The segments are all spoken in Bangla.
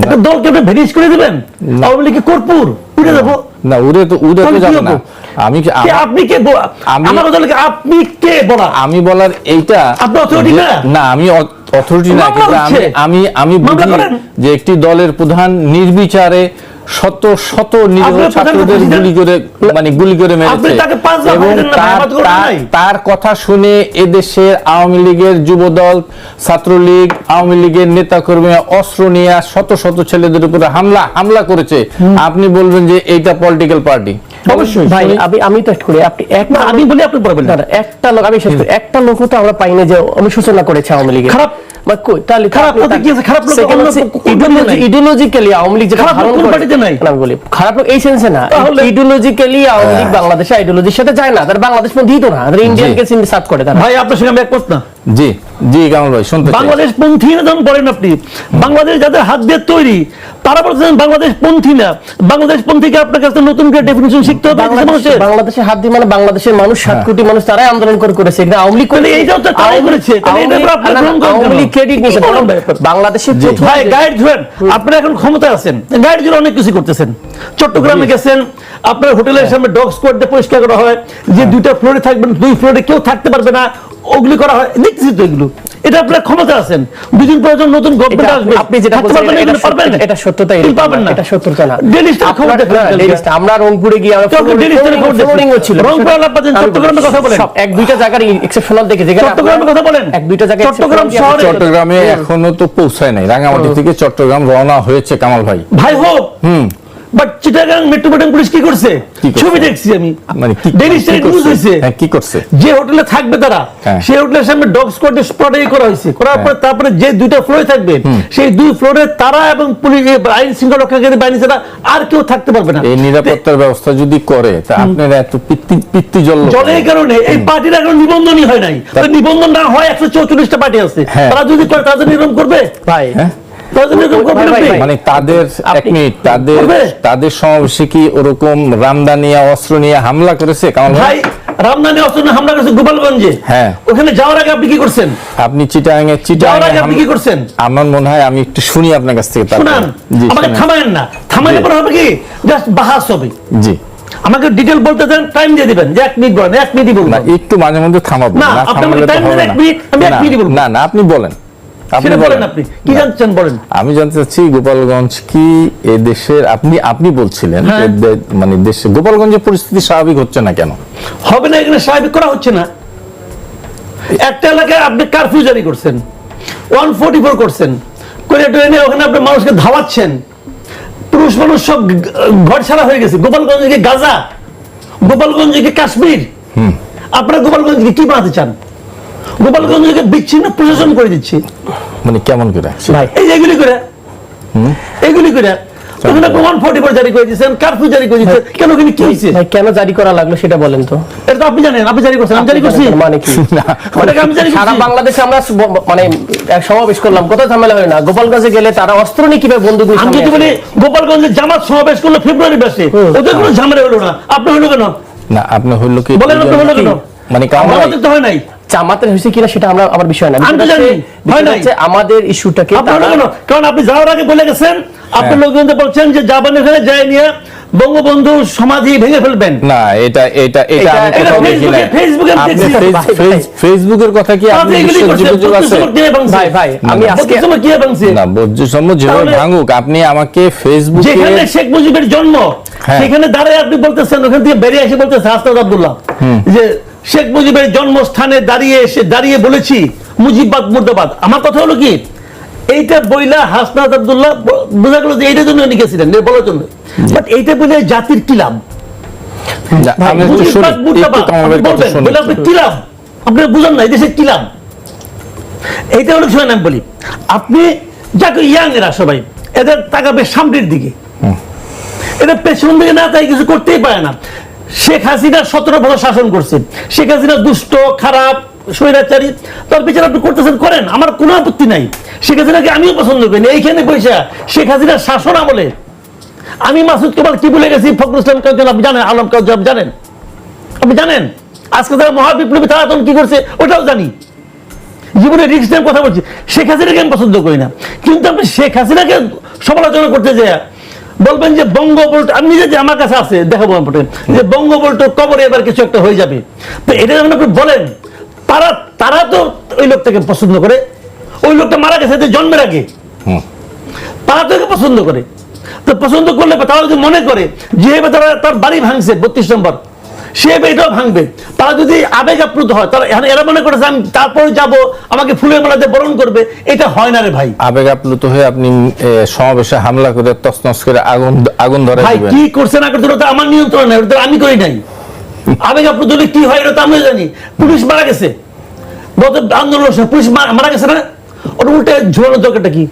দলকে আপনি ভেনিস করে দিবেন? আওয়ামী লীগের কর্পূর। উড়ে যাব। না উড়ে তো উড়ে তো যাবে না। আমি কি- আমা- আপনি কে আমি- আমার দলকে আপনি কে বলা? আমি বলার এইটা আপনি না? না আমি অথরিটি না আমি আমি আমি বুঝি যে একটি দলের প্রধান নির্বিচারে শত শত নিরীহ ছাত্রদের গুলি করে মানে গুলি করে মেরেছে। আপনি তাকে পাঁচ লাখ এবং তার তো কথা শুনে এদেশের আওয়ামী লীগের যুবদল ছাত্রলীগ আওয়ামী লীগের নেতাকর্মীরা অস্ত্র নিয়ে শত শত ছেলেদের উপরে হামলা হামলা করেছে। আপনি বলবেন যে এইটা পলিটিক্যাল পার্টি অবশ্যই। ভাই। আমি আমি করি। আপনি একটা আমি বলি আপনি বলবেন না, না, একটা লোক আমি শেষ করি। একটা লোক তো আমরা পাইনি যে অনুশোচনা করেছে আওয়ামী লীগের। খারাপ। বা কই? তাহলে খারাপ লোক কি আছে? খারাপ লোক অন্য কোন ইডিওলজিক্যালি আওয়ামী লীগ যেটা খারাপ লোক ধারণ করে নাই? আমি বলি খারাপ লোক এই সেন্সে না। তাহলে- ইডিওলজিক্যালি আওয়ামী লীগ বাংলাদেশে আইডিওলজির সাথে যায় না। তার বাংলাদেশ তো না। তারা ইন্ডিয়ানকে সার্ভ করে তারা। ভাই আপনার সঙ্গে আমি একমত না। জি জি কামাল ভাই শুনতে বাংলাদেশ পন্থী না যখন বলেন আপনি বাংলাদেশ যাদের হাত দিয়ে তৈরি তারা বলছেন বাংলাদেশ পন্থী না। বাংলাদেশ পন্থীকে আপনার কাছে নতুন করে ডেফিনিশন শিখতে হবে দেশের বাংলাদেশের হাত দিয়ে মানে বাংলাদেশের মানুষ সাত কোটি মানুষ তারাই আন্দোলন করে করেছে কিন্তু আওয়ামী লীগ। এইটাও তো তারাই করেছে। আওয়ামী লীগ- ক্রেডিট? বাংলাদেশের ভাই গাইড ধরেন আপনি এখন ক্ষমতায় আছেন। গাইড ধরে অনেক কিছু করতেছেন। চট্টগ্রামে গেছেন আপনার হোটেলের সামনে ডগ স্কোয়াড দিয়ে পরিষ্কার করা হয় যে দুইটা ফ্লোরে থাকবেন দুই ফ্লোরে কেউ থাকতে পারবে না। ওগুলি করা হয় দেখতেছি তো এগুলো। এটা আপনার ক্ষমতা আছেন। দুদিন পর যখন নতুন গভর্নমেন্ট আসবে। আপনি যেটা বলছেন এটা পারবেন এটা সত্যতা পাবেন না, এটা সত্যতা না। খবর আমরা রংপুরে গিয়ে আমরা খবর দেখেন। ফ্লোরিংও ছিল। রংপুর চট্টগ্রামের কথা বলেন। এক দুইটা জায়গার এক্সেপশনাল দেখে যেখানে চট্টগ্রামের কথা বলেন। এক দুইটা জায়গায় চট্টগ্রাম শহরে- চট্টগ্রামে এখনও তো পৌঁছায় নাই। রাঙামাটি থেকে চট্টগ্রাম রওনা হয়েছে কামাল ভাই। ভাই হোক। হুম। বাট চিটাগাং মেট্রোপলিটন পুলিশ কি করছে? ছবি দেখছি আমি। মানে কি নিউজ? হয়েছে হ্যাঁ, কি করছে? যে হোটেলে থাকবে তারা হ্যাঁ। সেই হোটেলের সামনে ডগ স্কোয়াড করা হয়েছে করার পরে তারপরে যে দুইটা ফ্লোরে থাকবে সেই দুই ফ্লোরে তারা এবং পুলিশ আইন শৃঙ্খলা রক্ষাকারী বাহিনী ছাড়া আর কেউ থাকতে পারবে না। এই নিরাপত্তার ব্যবস্থা যদি করে তা আপনারা এত পিত্তি পিত্তি জল জলের কারণে এই পার্টির এখন নিবন্ধনই হয় নাই। নিবন্ধন না হয় একশো চৌচল্লিশটা পার্টি আছে। হ্যাঁ। তারা যদি করে তাদের নিরম করবে? ভাই হ্যাঁ। মানে তাদের এক মিনিট তাদের তাদের সমাবেশে কি ওরকম রামদানিয়া অস্ত্র নিয়ে হামলা করেছে কামাল ভাই? ভাই রামদানি অস্ত্র হামলা করেছে গোপালগঞ্জে। হ্যাঁ। ওখানে যাওয়ার আগে আপনি কি করছেন? আপনি চিটাং এ চিটাং যাওয়ার আপনি কি করছেন? আমার মনে হয় আমি একটু শুনি আপনার কাছ থেকে শুনান। আমাকে থামায়েন না। থামাইলে পরে হবে কি? জাস্ট বাহাস হবে। জি। আমাকে ডিটেল বলতে দেন টাইম দিয়ে দিবেন। যে এক মিনিট বলেন এক মিনিটই বলবেন না একটু মাঝে মধ্যে থামাবো। না, না আপনি থামালে আমাকে তো time হবে দেন এক মিনিট, আমি এক মিনিটই বলব। না না আপনি বলেন। আপনি বলেন আপনি। কি জানছেন বলেন? আমি জানতে চাচ্ছি গোপালগঞ্জ কি এ দেশের আপনি আপনি বলছিলেন হ্যাঁ। মানে দেশে গোপালগঞ্জের পরিস্থিতি স্বাভাবিক হচ্ছে না কেন? হবে না এখানে স্বাভাবিক করা হচ্ছে না। একটা এলাকায় আপনি কারফিউ জারি করছেন। ওয়ান ফোর্টি ফোর করছেন। করে ট্রেনে ওখানে আপনি মানুষকে ধাওয়াচ্ছেন। পুরুষ মানুষ সব ঘর ছাড়া হয়ে গেছে। গোপালগঞ্জে কি গাজা? গোপালগঞ্জে কি কাশ্মীর? আপনারা গোপালগঞ্জকে কি বানাতে চান? গোপালগঞ্জকে বিচ্ছিন্ন প্রশাসন করে দিচ্ছে। মানে কেমন করে? ভাই এই যে এগুলি করে এগুলি করে জারি করে কারফিউ জারি করে কেন কি হয়েছে ভাই কেন জারি করা লাগল সেটা বলেন তো। এটা তো আপনি জানেন আপনি জারি করছেন আমি জারি করছি। মানে কি? আমি জারি সারা বাংলাদেশে আমরা মানে সমাবেশ করলাম কোথাও ঝামেলা হয় না। গোপালগঞ্জে গেলে তারা অস্ত্র নিয়ে কীভাবে বন্দুক নিয়ে আমি যদি বলি গোপালগঞ্জে জামাত সমাবেশ করল ফেব্রুয়ারি মাসে ওদের কোনো ঝামেলা হলো না। আপনি হলো কেন? না আপনি হইল কি বলেন আপনি হলো কেন? মানে হয় নাই। জামাতের হয়েছে কিনা সেটা আমরা আমার বিষয় না আমি তো বিষয়টা জানি, হচ্ছে- হয় বিষয়টা নাই। হচ্ছে আমাদের ইস্যুটাকে আপনি হলো তারা- কারণ আপনি যাওয়ার আগে বলে গেছেন আপনি হ্যাঁ। বলছেন যে জাপান এখানে যায় নিয়ে বঙ্গবন্ধু সমাধি ভেঙে ফেলবেন না এটা এটা এটা আমি কোথাও দেখি ফেসবুকে ফেসবুকের কথা কি আপনি আছে? ভাই ভাই আমি আজকে না যেভাবে ভাঙুক আপনি আমাকে ফেসবুকে যেখানে শেখ মুজিবের জন্ম হ্যাঁ। সেখানে দাঁড়িয়ে আপনি বলতেছেন ওখান থেকে বেরিয়ে এসে বলতেছেন আব্দুল্লাহ যে শেখ মুজিবের জন্মস্থানে দাঁড়িয়ে এসে দাঁড়িয়ে বলেছি মুজিববাদ মুর্দাবাদ। আমার কথা হলো কি? এইটা বইলা হাসনাদ আব্দুল্লাহ বোঝা গেল যে এইটার জন্য উনি গেছিলেন বলার জন্য। বাট এইটা বলে জাতির কি লাভ? না, আমি একটু শুনি মুজিববাদ একটু মুর্দাবাদ কামাল আপনি ভাইয়ের কথা বলবেন, শুনি বলে আপনি কি লাভ? আপনি বুঝেন না এই দেশে কি লাভ? এইটা হলো শোনেন আমি বলি আপনি যাকে ইয়াং এরা সবাই এদের তাকাবে সামনের দিকে। এটা পেছন দিকে না তাই কিছু করতেই পারে না। শেখ হাসিনা সতেরো বছর শাসন করছে। শেখ হাসিনা দুষ্ট, খারাপ, স্বৈরাচারী। তার বিচার আপনি করতেছেন, করেন। আমার কোনো আপত্তি নাই। শেখ হাসিনাকে আমিও পছন্দ করি। এইখানে পয়সা শেখ হাসিনার শাসন আমলে আমি মাসুদ কেবল কি বলে গেছি? ফখরুল ইসলাম কাউকে আপনি জানেন? আলম কাউকে আপনি জানেন? আপনি জানেন? আজকে যারা মহাবিপ্লবী, তারা তখন কি করছে? ওটাও জানি। জীবনে রিক্স কথা বলছি। শেখ হাসিনাকে আমি পছন্দ করি না। কিন্তু আপনি শেখ হাসিনাকে সমালোচনা করতে যায় বলবেন যে বঙ্গবল্ট আমি নিজে যে আমার কাছে আছে দেখাবো আপনাকে যে বঙ্গবল্ট কবরে এবার কিছু একটা হয়ে যাবে। তো এটা যখন আপনি বলেন তারা তারা তো ওই লোকটাকে পছন্দ করে। ওই লোকটা মারা গেছে জন্মের আগে। তারা তো পছন্দ করে। তো পছন্দ করলে তারা যদি মনে করে যে এবার তারা তার বাড়ি ভাঙছে বত্রিশ নম্বর। সে এটাও ভাঙবে। তারা যদি আবেগ আপ্লুত হয় তারা এরা মনে করেছে আমি তারপরে যাব আমাকে ফুলের মালাতে বরণ করবে এটা হয় না রে ভাই। আবেগ আপ্লুত হয়ে আপনি সমাবেশে হামলা করে তছনছ করে আগুন আগুন ধরে ভাই কি করছে না করছে ওটা আমার নিয়ন্ত্রণ নাই ওটা আমি করি নাই। আবেগ আপ্লুত হলে কি হয় এটা তো আমিও জানি। পুলিশ মারা গেছে। গত আন্দোলন পুলিশ মারা গেছে না? ওটা উল্টে ঝোলানোর দরকারটা কি?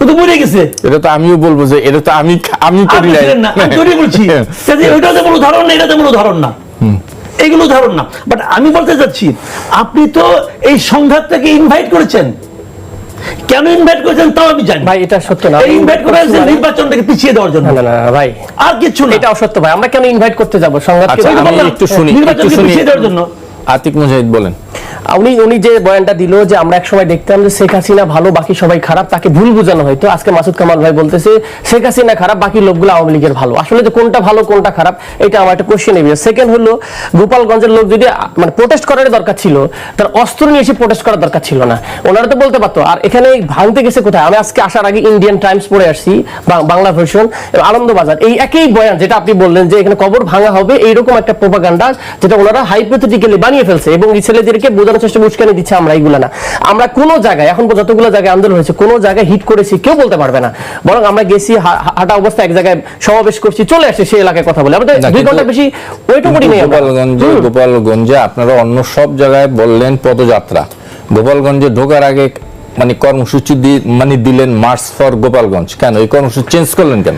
ও তো মরে গেছে। এটা তো আমিও বলব যে এটা তো আমি আমি করি আপনি না আমি তোরই বলছি কাজে ওইটা তেমন উদাহরণ না এটা তেমন উদাহরণ না। এগুলো উদাহরণ না। বাট আমি বলতে চাচ্ছি আপনি তো এই সংঘাতটাকে ইনভাইট করেছেন। কেন ইনভাইট করেছেন তাও আমি জানি ভাই এটা সত্য না। ইনভাইট করে করতে পারি। নির্বাচনটাকে পিছিয়ে দেওয়ার জন্য। না না ভাই। আর কিছু না। এটা অসত্য ভাই। আমরা কেন ইনভাইট করতে যাব? সংঘাতকে আচ্ছা একটু শুনি একটু শুনি। পিছিয়ে দেওয়ার জন্য। আতিক মুজাহিদ বলেন। উনি উনি যে বয়ানটা দিল যে আমরা একসময় দেখতাম যে শেখ হাসিনা ভালো, বাকি সবাই খারাপ, তাকে ভুল বোঝানো হয়তো। আজকে মাসুদ কামাল ভাই বলতেছে, শেখ হাসিনা খারাপ, বাকি লোকগুলো আওয়ামী লীগের ভালো। আসলে যে কোনটা ভালো, কোনটা খারাপ, এটা আমার একটা কোশ্চেন এবিয়া সেকেন্ড হলো, গোপালগঞ্জের লোক যদি মানে প্রোটেস্ট করার দরকার ছিল, তার অস্ত্র নিয়ে এসে প্রোটেস্ট করার দরকার ছিল না। ওনারা তো বলতে পারতো, আর এখানে ভাঙতে গেছে কোথায়? আমি আজকে আসার আগে ইন্ডিয়ান টাইমস পড়ে আসছি বাংলা ভার্সন আনন্দবাজার। এই একই বয়ান যেটা আপনি বললেন যে এখানে কবর ভাঙা হবে, এইরকম একটা প্রোপাগান্ডা যেটা ওনারা হাইপোথেটিক্যালি বানিয়ে ফেলছে, এবং ছেলেদেরকে বোঝানোর চেষ্টা উস্কানি দিচ্ছে আমরা এইগুলা না। আমরা কোনো জায়গায় এখন যতগুলো জায়গায় আন্দোলন হয়েছে কোনো জায়গায় হিট করেছি কেউ বলতে পারবে না। বরং আমরা গেছি হাঁটা অবস্থা এক জায়গায় সমাবেশ করছি চলে আসছে সেই এলাকায় কথা বলে। আমাদের দুই ঘণ্টা বেশি ওইটু করি নেই। গোপালগঞ্জে গোপালগঞ্জে আপনারা অন্য সব জায়গায় বললেন পদযাত্রা। গোপালগঞ্জে ঢোকার আগে মানে কর্মসূচি দি- মানে দিলেন মার্চ ফর গোপালগঞ্জ কেন? এই কর্মসূচি চেঞ্জ করলেন কেন?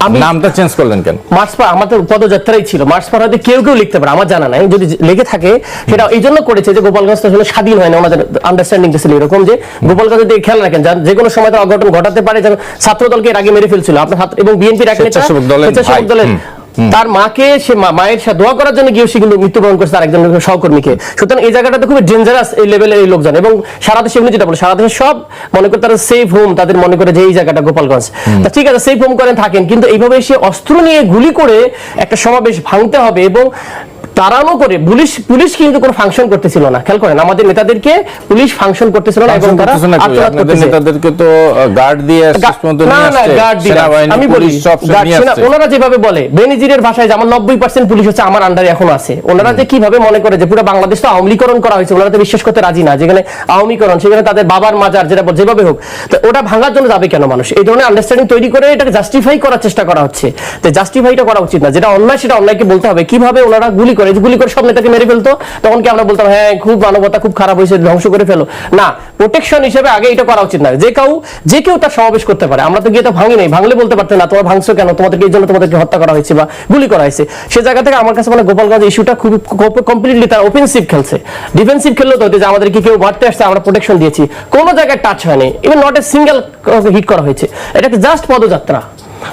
আমি- নামটা চেঞ্জ করলেন কেন? মার্চ পার আমাদের পদযাত্রাই ছিল। মার্চ পার হয়তো কেউ কেউ লিখতে পারে আমার জানা নাই। যদি লেগে থাকে সেটা এই জন্য করেছে যে গোপালগঞ্জ তো আসলে স্বাধীন হয় না আমাদের আন্ডারস্ট্যান্ডিং ছিল এরকম যে গোপালগঞ্জ যদি খেয়াল রাখেন যে কোনো সময় তার অঘটন ঘটাতে পারে যেমন ছাত্র দলকে এর আগে মেরে ফেলছিল। আপনার ছাত্র- এবং বিএনপির এক নেতা দলের তার মাকে সে মায়ের সাথে দোয়া করার জন্য গিয়ে সে কিন্তু মৃত্যুবরণ করছে তার একজন সহকর্মীকে। সুতরাং এই জায়গাটা তো খুবই ডেঞ্জারাস এই লেভেলের এই লোকজন এবং সারা দেশে এমনি যেটা বলে সারা দেশে সব মনে করে তারা সেফ হোম তাদের মনে করে যে এই জায়গাটা গোপালগঞ্জ। তা ঠিক আছে সেফ হোম করেন থাকেন কিন্তু এইভাবে সে অস্ত্র নিয়ে গুলি করে একটা সমাবেশ ভাঙতে হবে এবং তাড়ানো করে পুলিশ পুলিশ কিন্তু কোনো ফাংশন করতেছিল না। খেয়াল করেন আমাদের নেতাদেরকে পুলিশ ফাংশন করতেছিল না এবং তারা না? আত্মঘাত আপনাদের নেতাদেরকে তো গার্ড দিয়ে শেষ পর্যন্ত না নিয়ে না আসছে। গার্ড সেনাবাহিনী আমি বলি আসছে। ওনারা যেভাবে বলে বেনিজিরের ভাষায় যে আমার নব্বই পার্সেন্ট পুলিশ হচ্ছে আমার আন্ডারে এখন আছে। ওনারা যে কীভাবে মনে করে যে পুরো বাংলাদেশ তো আওয়ামীকরণ করা হয়েছে ওনারা তো বিশ্বাস করতে রাজি না। যেখানে আওয়ামীকরণ সেখানে তাদের বাবার মাজার যেটা বল- যেভাবে হোক। তো ওটা ভাঙার জন্য যাবে কেন মানুষ? এই ধরনের আন্ডারস্ট্যান্ডিং তৈরি করে এটাকে জাস্টিফাই করার চেষ্টা করা হচ্ছে। তো জাস্টিফাইটা করা উচিত না। যেটা অন্যায় সেটা অন্যায়কে বলতে হবে। কীভাবে ওনারা গুলি করে যে গুলি করে সব নেতাকে মেরে ফেলতো, তখন কি আমরা বলতাম হ্যাঁ খুব মানবতা খুব খারাপ হয়েছে, ধ্বংস করে ফেলো না প্রোটেকশন হিসেবে আগে এটা করা উচিত না। যে কেউ যে কেউ তার সমাবেশ করতে পারে। আমরা তো গিয়ে তো ভাঙি নাই। ভাঙলে বলতে পারতেন না, তোমার ভাঙছো কেন? তোমাদেরকে এই জন্য তোমাদেরকে হত্যা করা হয়েছে বা গুলি করা হয়েছে। সে জায়গা থেকে আমার কাছে মানে গোপালগঞ্জ ইস্যুটা খুব কমপ্লিটলি তার অফেন্সিভ খেলছে। ডিফেন্সিভ খেললো তো, যে আমাদেরকে কেউ মারতে আসছে, আমরা প্রোটেকশন দিয়েছি। কোনো জায়গায় টাচ হয়নি। Even not a single hit করা হয়েছে। এটাকে জাস্ট পদযাত্রা?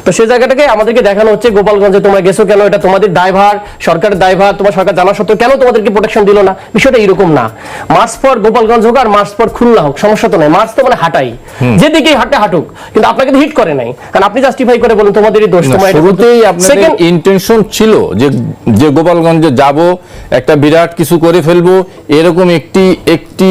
তো সেই জায়গাটাকে আমাদেরকে দেখানো হচ্ছে গোপালগঞ্জে তোমরা গেছো কেন? এটা তোমাদের দায়ভার সরকারের দায়ভার তোমার সরকার জানা সত্ত্বেও কেন তোমাদেরকে প্রোটেকশন দিল না? বিষয়টা এরকম না। মার্চ পর গোপালগঞ্জ হোক আর মার্চ পর খুলনা হোক সমস্যা তো নাই। মার্চ তো মানে হাঁটাই। যেদিকে হাঁটে হাঁটুক। কিন্তু আপনাকে তো হিট করে নাই। কারণ আপনি জাস্টিফাই করে বলুন তোমাদেরই দোষ তোমার শুরুতেই আপনাদের ইন্টেনশন ছিল যে যে গোপালগঞ্জে যাব একটা বিরাট কিছু করে ফেলব এরকম একটি একটি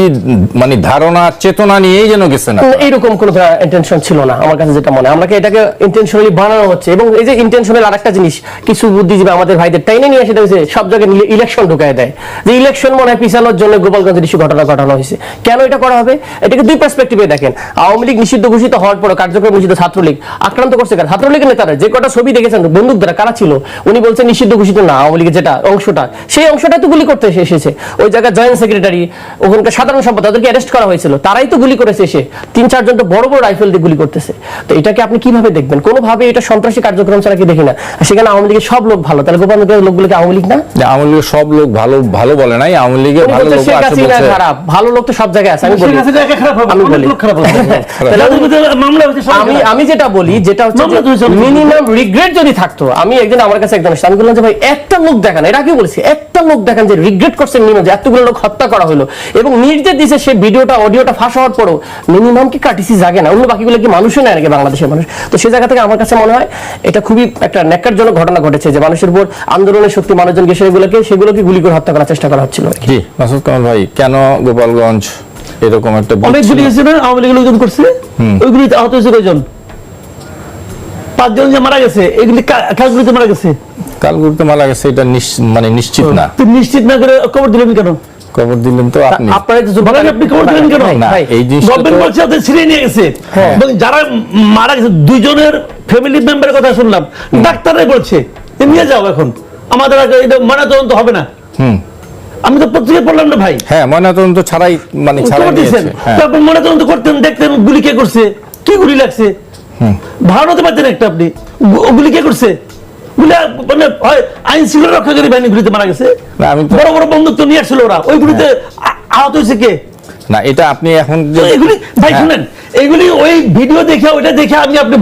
মানে ধারণা চেতনা নিয়েই যেন গেছেন না এইরকম কোনো ইন্টেনশন ছিল না আমার কাছে যেটা মনে হয়। আমাকে এটাকে ইন্টেনশনালি বানানো হচ্ছে। এবং এই যে ইন্টেনশনাল আরেকটা জিনিস, কিছু বুদ্ধিজীবী আমাদের ভাইদের টাইনে নিয়ে এসে দেখছে সব জায়গায় ইলেকশন ঢুকায় দেয়। যে ইলেকশন মনে হয় পিছানোর জন্য গোপালগঞ্জের ইস্যু ঘটনা ঘটানো হয়েছে। কেন এটা করা হবে? এটাকে দুই পার্সপেক্টিভে দেখেন। আওয়ামী লীগ নিষিদ্ধ ঘোষিত হওয়ার পর কার্যক্রম নিষিদ্ধ ছাত্রলীগ আক্রান্ত করছে কারা? ছাত্রলীগের নেতারা, যে কটা ছবি দেখেছেন বন্দুক দ্বারা কারা ছিল? উনি বলছেন নিষিদ্ধ ঘোষিত না, আওয়ামী লীগের যেটা অংশটা, সেই অংশটা তো গুলি করতে এসে- এসেছে। ওই জায়গায় জয়েন্ট সেক্রেটারি ওখানকার সাধারণ সম্পাদক, তাদেরকে অ্যারেস্ট করা হয়েছিল। তারাই তো গুলি করেছে এসে। তিন চারজন তো বড় বড় রাইফেল দিয়ে গুলি করতেছে। তো এটাকে আপনি কীভাবে দেখবেন? কোনোভাবে এটা সন্ত্রাসী কার্যক্রম ছাড়া কি দেখি না। সেখানে আওয়ামী লীগের সব লোক ভালো। তাহলে গোপালগঞ্জের লোকগুলোকে আওয়ামী লীগ না? আওয়ামী লীগের সব লোক ভালো ভালো বলে নাই। আওয়ামী লীগের ভালো বলছে লোক আছে খারাপ। ভালো লোক তো সব জায়গায় আছে আমি বলি। আমি বলি। বিরুদ্ধে মামলা হয়েছে আমি আমি যেটা বলি যেটা হচ্ছে মিনিমাম রিগ্রেট যদি থাকতো আমি একদিন আমার কাছে আসছে আমি বললাম যে ভাই একটা লোক দেখান। এটা কি বলছি একটা লোক দেখেন যে রিগ্রেট করছেন মিনিমাম যে এতগুলো লোক হত্যা করা হলো। এবং নির্দেশ দিছে সে ভিডিওটা অডিওটা ফাঁস হওয়ার পরও মিনিমাম কি কাটিসি জাগে না। অন্য বাকিগুলো কি মানুষও নেয় নাকি বাংলাদেশের মানুষ? তো সে জায়গা থেকে আমার কাছে মনে হয় এটা খুবই একটা ন্যাক্কারজনক ঘটনা ঘটেছে যে মানুষের উপর আন্দোলনের শক্তি মানুষজনকে সেগুলোকে সেগুলোকে গুলি করে হত্যা করার চেষ্টা করা হচ্ছিল। জি। মাসুদ কামাল ভাই কেন গোপালগঞ্জ এরকম একটা অনেক গুলি হয়েছে না আওয়ামী লীগের লোকজন করছে ওইগুলি আহত হয়েছে কয়জন? পাঁচজন যে মারা গেছে এগুলি কাজগুলিতে মারা গেছে? কালগুরুতে মারা গেছে এটা মানে নিশ্চিত না। নিশ্চিত না করে খবর দিলেন কেন? খবর দিলেন তো আপনি। আপনারা তো বলেন আপনি খবর দিলেন কেন? ভাই, এই জিনিসটা গভর্নমেন্ট বলছে ওদের নিয়ে গেছে। হ্যাঁ। এবং যারা মারা গেছে দুইজনের ফ্যামিলি মেম্বারের কথা শুনলাম ডাক্তাররাই বলছে নিয়ে যাও এখন। আমাদের আগে এটা ময়নাতদন্ত হবে না। হুম। আমি তো পত্রিকায় পড়লাম না ভাই। হ্যাঁ ময়নাতদন্ত ছাড়াই মানে ছাড়াই দিয়েছেন। হ্যাঁ। তারপর ময়নাতদন্ত করতেন দেখতেন গুলি কে করছে কি গুলি লাগছে। ধারণা হতে পারতেন একটা আপনি। গুলি কে করছে? মানে হয় আইন শৃঙ্খলা রক্ষাকারী বাহিনী গুলিতে মারা গেছে। আমি বড় বড় বন্দুক তো নিয়ে আসছিল ওরা। ওই গুলিতে আ- আহত হয়েছে কে? না এটা আপনি এখন এগুলি ভাই হ্যাঁ। শুনেন এগুলি ওই ভিডিও দেখে ওইটা দেখে আমি আপনি